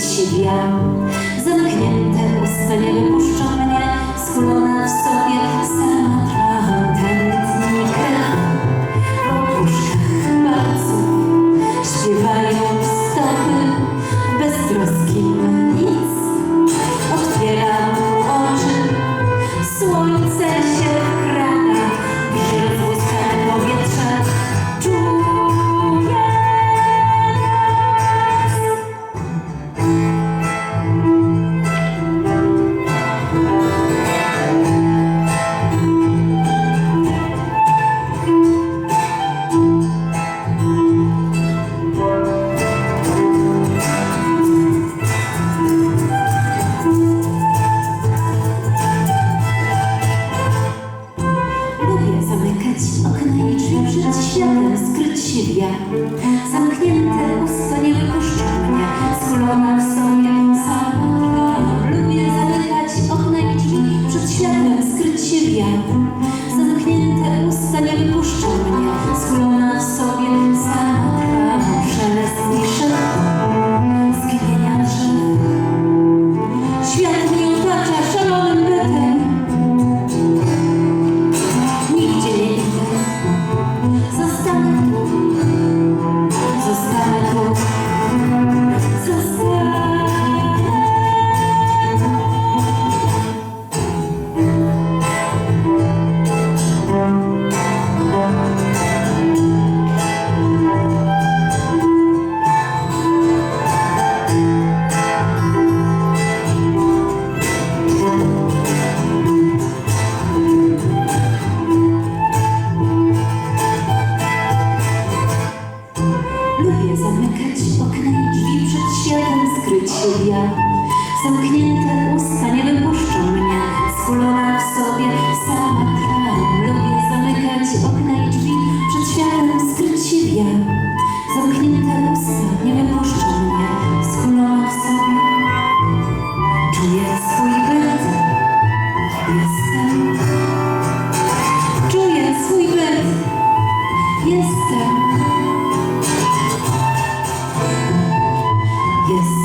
się wiał, zamknięte usta nie. Skryć się w ja. zamknięte usta nie wypuszczą mnie, skulona w sobie, sama trwam. Lubię zamykać okna i drzwi, przed światem skryć siebie. Zamknięte usta nie wypuszczą mnie, skulona w sobie. Czuję swój byt, jestem. Czuję swój byt, jestem. Jestem.